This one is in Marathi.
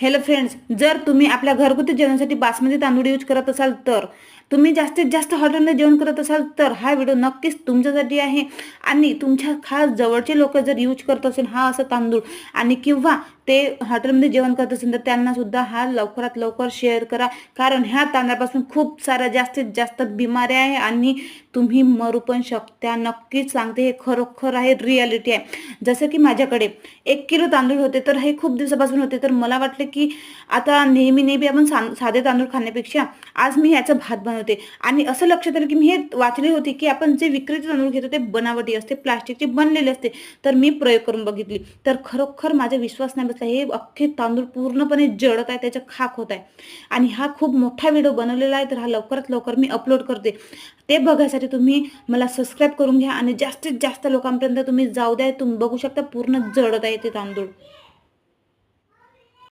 हॅलो फ्रेंड्स जर तुम्ही आपल्या घरगुती जेवणासाठी बासमती तांदूळ यूज करत असाल तर तुम्ही जास्तीत जास्त हॉटेलमध्ये जेवण करत असाल तर हा व्हिडिओ नक्कीच तुमच्यासाठी आहे. आणि तुमच्या खास जवळचे लोक जर यूज करत असेल हा असा तांदूळ आणि किंवा ते हॉटेलमध्ये जेवण करत असेल तर त्यांना सुद्धा हा लवकरात लवकर शेअर करा. कारण ह्या तांदळापासून खूप साऱ्या जास्तीत जास्त बिमाऱ्या आहे आणि तुम्ही मरू पण शकता. नक्कीच सांगते हे खरोखर आहे रियालिटी आहे. जसं की माझ्याकडे एक किलो तांदूळ होते तर हे खूप दिवसापासून होते तर मला वाटले की आता नेहमी नेहमी आपण साधे तांदूळ खाण्यापेक्षा आज मी ह्याचा भात बनवते. आणि असं लक्षात आलं की मी हे वाचले होते की आपण जे विक्रीचे तांदूळ घेतो ते बनावटी असते प्लास्टिकचे बनलेले असते तर मी प्रयोग करून बघितली. तर खरोखर माझा विश्वास नाही बसला. हे अख्खे तांदूळ पूर्णपणे जळत आहे त्याच्या खाक होत आहे. आणि हा खूप मोठा व्हिडिओ बनवलेला आहे तर हा लवकरात लवकर मी अपलोड करते. ते बघायसाठी तुम्ही मला सबस्क्राईब करून घ्या आणि जास्तीत जास्त लोकांपर्यंत तुम्ही जाऊ द्या तुम्ही बघू शकता पूर्ण जळत आहे ते तांदूळ.